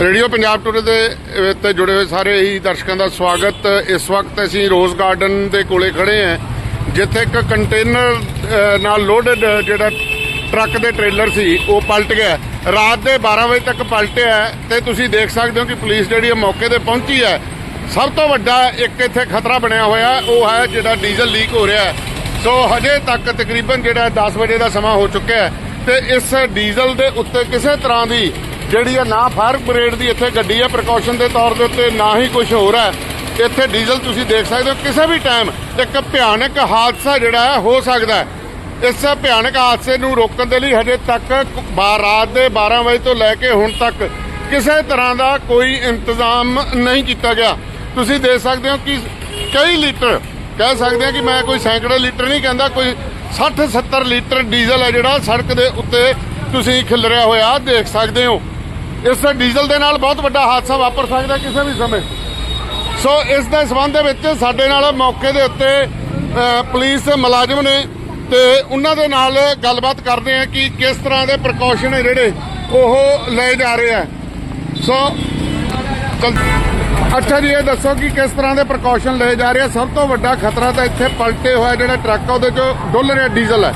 Radio Punjab today ਦੇ ਅਹ, ਤੇ ਜੁੜੇ ਹੋਏ ਸਾਰੇ ਹੀ ਦਰਸ਼ਕਾਂ ਦਾ ਸਵਾਗਤ। ਇਸ ਵਕਤ ਅਸੀਂ ਰੋਜ਼ ਗਾਰਡਨ ਦੇ ਕੋਲੇ ਖੜੇ ਹਾਂ ਜਿੱਥੇ ਇੱਕ ਕੰਟੇਨਰ ਨਾਲ ਲੋਡਡ ਜਿਹੜਾ ਟਰੱਕ ਦੇ ਟ੍ਰੇਲਰ ਸੀ ਉਹ ਪਲਟ ਗਿਆ। ਰਾਤ ਦੇ 12 ਵਜੇ ਤੱਕ ਪਲਟਿਆ ਹੈ ਤੇ ਤੁਸੀਂ ਦੇਖ ਸਕਦੇ ਹੋ ਕਿ ਪੁਲਿਸ ਜਿਹੜੀ ਹੈ ਮੌਕੇ ਤੇ ਪਹੁੰਚੀ ਹੈ ਸਭ ਤੋਂ ਵੱਡਾ ਇੱਕ ਇੱਥੇ ਖਤਰਾ ਬਣਿਆ ਹੋਇਆ ਉਹ ਹੈ ਜਿਹੜਾ ਡੀਜ਼ਲ ਲੀਕ ਹੋ ਰਿਹਾ। ਸੋ ਹਜੇ ਤੱਕ ਤਕਰੀਬਨ ਜਿਹੜਾ 10 ਵਜੇ ਦਾ ਸਮਾਂ ਹੋ ਚੁੱਕਿਆ ਹੈ ਤੇ ਇਸ ਡੀਜ਼ਲ ਦੇ ਉੱਤੇ ਕਿਸੇ ਤਰ੍ਹਾਂ ਦੀ ਜਿਹੜੀ ਹੈ ਨਾ ਫਾਇਰ ਬ੍ਰਿਗੇਡ ਦੀ ਇੱਥੇ ਗੱਡੀ ਹੈ ਪ੍ਰੀਕਾਸ਼ਨ ਦੇ ਤੌਰ ਦੇ ਉੱਤੇ ਨਾ ਹੀ ਕੁਝ ਹੋਰ ਹੈ ਇੱਥੇ ਡੀਜ਼ਲ ਤੁਸੀਂ ਦੇਖ ਸਕਦੇ ਹੋ, ਕਿਸੇ ਵੀ ਟਾਈਮ ਇੱਕ ਭਿਆਨਕ ਹਾਦਸਾ ਜਿਹੜਾ ਹੈ, ਹੋ ਸਕਦਾ ਹੈ। ਇਸ ਭਿਆਨਕ ਹਾਦਸੇ ਨੂੰ ਰੋਕਣ ਦੇ ਲਈ ਹਜੇ ਤੱਕ ਰਾਤ ਦੇ 12 ਵਜੇ ਤੋਂ ਲੈ ਕੇ ਹੁਣ ਤੱਕ ਕਿਸੇ ਤਰ੍ਹਾਂ ਦਾ ਕੋਈ ਇੰਤਜ਼ਾਮ ਨਹੀਂ ਕੀਤਾ ਗਿਆ। ਤੁਸੀਂ ਦੇਖ ਸਕਦੇ ਹੋ ਕਿ ਕਈ ਲੀਟਰ, ਕਹਿ ਸਕਦੇ ਹਾਂ ਕਿ ਮੈਂ ਕੋਈ ਸੈਂਕੜੇ ਲੀਟਰ ਨਹੀਂ ਕਹਿੰਦਾ, ਕੋਈ 60 70 ਲੀਟਰ ਡੀਜ਼ਲ ਹੈ ਜਿਹੜਾ ਸੜਕ ਦੇ ਉੱਤੇ ਤੁਸੀਂ ਖਿਲਰਿਆ ਹੋਇਆ ਦੇਖ ਸਕਦੇ ਹੋ। ਇਸ ਡੀਜ਼ਲ ਦੇ ਨਾਲ ਬਹੁਤ ਵੱਡਾ ਹਾਦਸਾ ਵਾਪਰ ਸਕਦਾ ਕਿਸੇ ਵੀ ਸਮੇਂ। ਸੋ ਇਸ ਦੇ ਸਬੰਧ ਦੇ ਵਿੱਚ ਸਾਡੇ ਨਾਲ ਮੌਕੇ ਦੇ ਉੱਤੇ ਪੁਲਿਸ ਮੁਲਾਜ਼ਮ ਨੇ ਤੇ ਉਹਨਾਂ ਦੇ ਨਾਲ ਗੱਲਬਾਤ ਕਰਦੇ ਆ ਕਿ ਕਿਸ ਤਰ੍ਹਾਂ ਦੇ ਪ੍ਰੀਕਾਸ਼ਨ ਹੈ ਜਿਹੜੇ ਉਹ ਲਏ ਜਾ ਰਹੇ ਆ। ਸੋ ਅੱਛਾ ਜੀ, ਇਹ ਦੱਸੋ ਕਿ ਕਿਸ ਤਰ੍ਹਾਂ ਦੇ ਪ੍ਰੀਕਾਸ਼ਨ ਲਏ ਜਾ ਰਹੇ ਆ? ਸਭ ਤੋਂ ਵੱਡਾ ਖਤਰਾ ਤਾਂ ਇੱਥੇ ਪਲਟੇ ਹੋਇਆ ਜਿਹੜਾ ਟਰੱਕ ਆ, ਉਹਦੇ ਚੋਂ ਡੁੱਲ ਰਿਹਾ ਡੀਜ਼ਲ ਹੈ।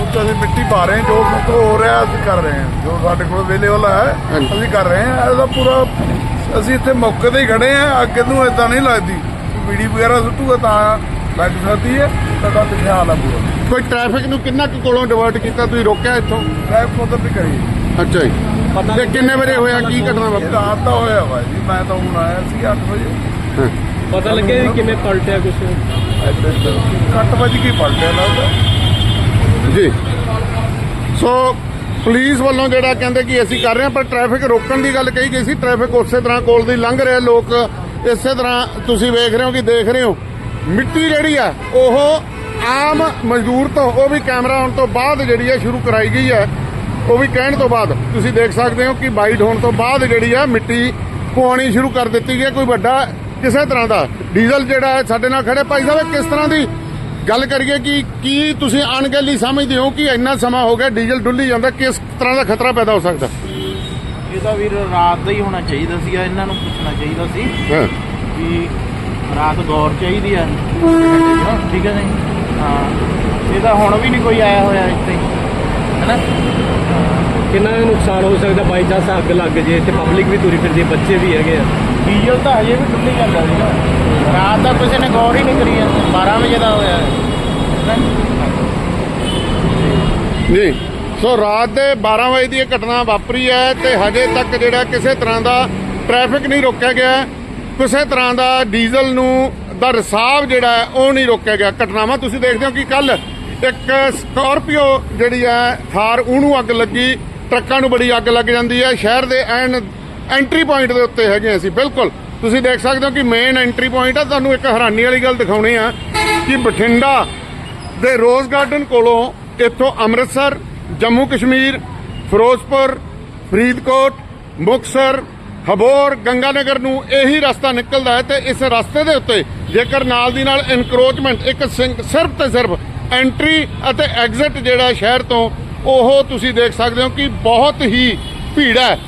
ਉਹ ਤਾਂ ਅਸੀਂ ਮਿੱਟੀ ਪਾ ਰਹੇ ਹਾਂ ਜੋ ਕੁਝ ਹੋ ਰਿਹਾ ਅਸੀਂ ਕਰ ਰਹੇ ਹਾਂ। ਜੋ ਸਾਡੇ ਕੋਲ ਅਵੇਲੇਬਲ ਹੈ। ਅਸੀਂ ਕਰ ਰਹੇ ਹਾਂ। ਇਹਦਾ ਪੂਰਾ ਅਸੀਂ ਇੱਥੇ ਮੌਕੇ ਤੇ ਹੀ ਖੜੇ ਹਾਂ ਅੱਗੇ ਨੂੰ ਇਦਾਂ ਨਹੀਂ ਲੱਗਦੀ। ਵੀਡੀ ਵਗੈਰਾ ਸੁੱਟੂਗਾ ਤਾਂ ਲੱਗ ਸਕਦੀ ਹੈ ਤਾਂ ਤਾਂ ਖਿਆਲ ਆ ਪੂਰਾ ਕੋਈ ਟ੍ਰੈਫਿਕ ਨੂੰ ਕਿੰਨਾ ਕੁ ਕੋਲੋਂ ਡਿਵਰਟ ਕੀਤਾ ਤੁਸੀਂ ਰੋਕਿਆ ਇੱਥੋਂ? ਟ੍ਰੈਫਿਕ ਉਧਰ ਵੀ ਕਰੀ। ਅੱਛਾ ਜੀ। ਤੇ ਕਿੰਨੇ ਵਜੇ ਹੋਇਆ ਕੀ ਘਟਨਾ ਵਾਪਰੀ ਰਾਤ ਦਾ ਹੋਇਆ ਵਾ ਜੀ ਮੈਂ ਤਾਂ ਹੁਣ ਆਇਆ ਸੀ 8 ਵਜੇ। ਪਤਾ ਲੱਗਿਆ ਕਿਵੇਂ ਪਲਟਿਆ ਕੁਛ? ਇੱਥੇ ਕੱਟ ਵੱਜ ਕੇ ਪਲਟਿਆ ਲੱਗਦਾ। ਜੀ। ਸੋ ਪੁਲਿਸ ਵੱਲੋਂ ਜਿਹੜਾ ਕਹਿੰਦੇ ਕਿ ਅਸੀਂ ਕਰ ਰਹੇ ਹਾਂ, ਪਰ ਟ੍ਰੈਫਿਕ ਰੋਕਣ ਦੀ ਗੱਲ ਕਹੀ ਗਈ ਸੀ। ਟ੍ਰੈਫਿਕ ਉਸੇ ਤਰ੍ਹਾਂ ਕੋਲ ਦੀ ਲੰਘ ਰਿਹਾ, ਲੋਕ ਇਸੇ ਤਰ੍ਹਾਂ ਤੁਸੀਂ ਵੇਖ ਰਹੇ ਹੋ ਕਿ ਦੇਖ ਰਹੇ ਹੋ। ਮਿੱਟੀ ਜਿਹੜੀ ਆ, ਉਹ ਆਮ ਮਜ਼ਦੂਰ ਤੋਂ, ਉਹ ਵੀ ਕੈਮਰਾ ਆਉਣ ਤੋਂ ਬਾਅਦ ਜਿਹੜੀ ਹੈ ਸ਼ੁਰੂ ਕਰਾਈ ਗਈ ਹੈ ਉਹ ਵੀ ਕਹਿਣ ਤੋਂ ਬਾਅਦ ਤੁਸੀਂ ਦੇਖ ਸਕਦੇ ਹੋ ਕਿ ਬਾਈਟ ਹੋਣ ਤੋਂ ਬਾਅਦ ਜਿਹੜੀ ਆ ਮਿੱਟੀ ਪਵਾਉਣੀ ਸ਼ੁਰੂ ਕਰ ਦਿੱਤੀ ਗਈ ਹੈ। ਕੋਈ ਵੱਡਾ ਕਿਸੇ ਤਰ੍ਹਾਂ ਦਾ ਡੀਜ਼ਲ ਜਿਹੜਾ ਸਾਡੇ ਨਾਲ ਖੜੇ ਭਾਈ ਸਾਹਿਬ ਕਿਸ ਤਰ੍ਹਾਂ ਦੀ ਗੱਲ ਕਰੀਏ ਕਿ ਕੀ ਤੁਸੀਂ ਅਣਗਹਿਲੀ ਸਮਝਦੇ ਹੋ ਕਿ ਇੰਨਾ ਸਮਾਂ ਹੋ ਗਿਆ ਡੀਜ਼ਲ ਡੁੱਲੀ ਜਾਂਦਾ ਕਿਸ ਤਰ੍ਹਾਂ ਦਾ ਖਤਰਾ ਪੈਦਾ ਹੋ ਸਕਦਾ? ਇਹ ਤਾਂ ਵੀਰ ਰਾਤ ਦਾ ਹੀ ਹੋਣਾ ਚਾਹੀਦਾ ਸੀਗਾ ਇਹਨਾਂ ਨੂੰ ਪੁੱਛਣਾ ਚਾਹੀਦਾ ਸੀ ਹਾਂ। ਵੀ ਰਾਤ ਗੌਰ ਚਾਹੀਦੀ ਆ। ਠੀਕ ਹੈ ਜੀ ਹਾਂ। ਇਹ ਤਾਂ ਹੁਣ ਵੀ ਨਹੀਂ ਕੋਈ ਆਇਆ ਹੋਇਆ ਇੱਥੇ। ਹੈਨਾ? ਕਿੰਨਾ ਕੁ ਨੁਕਸਾਨ ਹੋ ਸਕਦਾ ਬਾਈ ਚਾਂਸ ਅੱਗ ਲੱਗ ਜੇ ਤੇ ਪਬਲਿਕ ਵੀ ਤੁਰੀ ਫਿਰਦੀ ਹੈ, ਬੱਚੇ ਵੀ ਹੈਗੇ ਆ। ਡੀਜ਼ਲ ਤਾਂ ਹਜੇ ਵੀ ਡੁੱਲੀ ਜਾਂਦਾ ਸੀਗਾ। ਰਾਤ ਦਾ ਕਿਸੇ ਨੇ ਗੌਰ ਹੀ ਨਹੀਂ ਕਰੀ 12 ਵਜੇ ਦਾ ਹੋਇਆ ਜੀ, ਸੋ ਰਾਤ ਦੇ 12 ਵਜੇ ਦੀ ਇਹ ਘਟਨਾ ਵਾਪਰੀ ਹੈ ਤੇ ਹਜੇ ਤੱਕ ਜਿਹੜਾ ਕਿਸੇ ਤਰ੍ਹਾਂ ਦਾ ਟ੍ਰੈਫਿਕ ਨਹੀਂ ਰੋਕਿਆ ਗਿਆ, ਕਿਸੇ ਤਰ੍ਹਾਂ ਦਾ ਡੀਜ਼ਲ ਨੂੰ, ਦਾ ਰਿਸਾਵ ਜਿਹੜਾ ਹੈ, ਉਹ ਨਹੀਂ ਰੋਕਿਆ ਗਿਆ। ਘਟਨਾਵਾਂ ਤੁਸੀਂ ਦੇਖਦੇ ਹੋ ਕਿ ਕੱਲ ਇੱਕ ਸਕਾਰਪੀਓ ਜਿਹੜੀ ਹੈ, ਥਾਰ ਉਹਨੂੰ ਅੱਗ ਲੱਗੀ, ਟਰੱਕਾਂ ਨੂੰ ਬੜੀ ਅੱਗ ਲੱਗ ਜਾਂਦੀ ਹੈ। ਸ਼ਹਿਰ ਦੇ ਐਨ ਐਂਟਰੀ ਪੁਆਇੰਟ ਦੇ ਉੱਤੇ ਹੈਗੇ ਅਸੀਂ, ਬਿਲਕੁਲ। ਤੁਸੀਂ ਦੇਖ ਸਕਦੇ ਹੋ ਕਿ ਮੇਨ ਐਂਟਰੀ ਪੁਆਇੰਟ ਆ, ਤੁਹਾਨੂੰ ਇੱਕ ਹੈਰਾਨੀ ਵਾਲੀ ਗੱਲ ਦਿਖਾਉਣੀ ਆ ਕਿ ਬਠਿੰਡਾ ਦੇ ਰੋਜ਼ ਗਾਰਡਨ ਕੋਲੋਂ ਇੱਥੋਂ ਅੰਮ੍ਰਿਤਸਰ, ਜੰਮੂ ਕਸ਼ਮੀਰ, ਫਿਰੋਜ਼ਪੁਰ, ਫਰੀਦਕੋਟ ਮੁਕਸਰ ਹਬੋਰ, ਗੰਗਾਨਗਰ ਨੂੰ ਇਹੀ ਰਸਤਾ ਨਿਕਲਦਾ ਹੈ ਤੇ ਇਸ ਰਸਤੇ ਦੇ ਉੱਤੇ ਜੇਕਰ ਨਾਲ ਦੀ ਨਾਲ ਇਨਕਰੋਚਮੈਂਟ ਇੱਕ ਸਿੰ- ਸਿਰਫ ਤੇ ਸਿਰਫ ਐਂਟਰੀ ਅਤੇ ਐਗਜ਼ਿਟ ਜਿਹੜਾ ਸ਼ਹਿਰ ਤੋਂ, ਉਹ ਤੁਸੀਂ ਦੇਖ ਸਕਦੇ ਹੋ ਕਿ ਬਹੁਤ ਹੀ ਭੀੜ ਹੈ।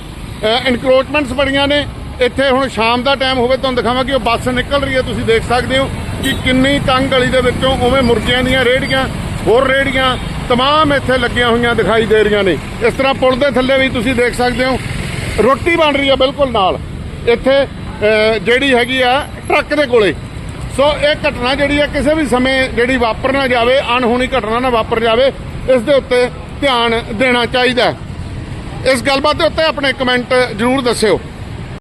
ਇਨਕਰੋਚਮੈਂਟਸ ਬੜੀਆਂ ਨੇ ਇੱਥੇ ਹੁਣ ਸ਼ਾਮ ਦਾ ਟਾਈਮ ਹੋਵੇ, ਤੁਹਾਨੂੰ ਦਿਖਾਵਾਂ ਕਿ ਉਹ ਬੱਸ ਨਿਕਲ ਰਹੀ ਹੈ। ਤੁਸੀਂ ਦੇਖ ਸਕਦੇ ਹੋ ਕਿ ਕਿੰਨੀ ਤੰਗ ਗਲੀ ਦੇ ਵਿੱਚੋਂ ਉਵੇਂ ਮੁਰਗਿਆਂ ਦੀਆਂ ਰੇੜੀਆਂ ਹੋਰ ਰੇੜੀਆਂ ਤਮਾਮ ਇੱਥੇ ਲੱਗੀਆਂ ਹੋਈਆਂ ਦਿਖਾਈ ਦੇ ਰਹੀਆਂ ਨੇ। ਇਸ ਤਰ੍ਹਾਂ ਪੁਲ ਦੇ ਥੱਲੇ ਵੀ ਤੁਸੀਂ ਦੇਖ ਸਕਦੇ ਹੋ, ਰੋਟੀ ਬਣ ਰਹੀ ਹੈ ਬਿਲਕੁਲ ਨਾਲ। ਇੱਥੇ ਜਿਹੜੀ ਹੈਗੀ ਆ ਟਰੱਕ ਦੇ ਕੋਲੇ। ਸੋ ਇਹ ਘਟਨਾ ਜਿਹੜੀ ਹੈ ਕਿਸੇ ਵੀ ਸਮੇਂ ਜਿਹੜੀ ਵਾਪਰ ਨਾ ਜਾਵੇ, ਅਣਹੋਣੀ ਘਟਨਾ ਨਾ ਵਾਪਰ ਜਾਵੇ, ਇਸ ਦੇ ਉੱਤੇ ਧਿਆਨ ਦੇਣਾ ਚਾਹੀਦਾ ਇਸ ਗੱਲਬਾਤ ਦੇ ਉੱਤੇ ਆਪਣੇ ਕਮੈਂਟ ਜ਼ਰੂਰ ਦੱਸਿਓ।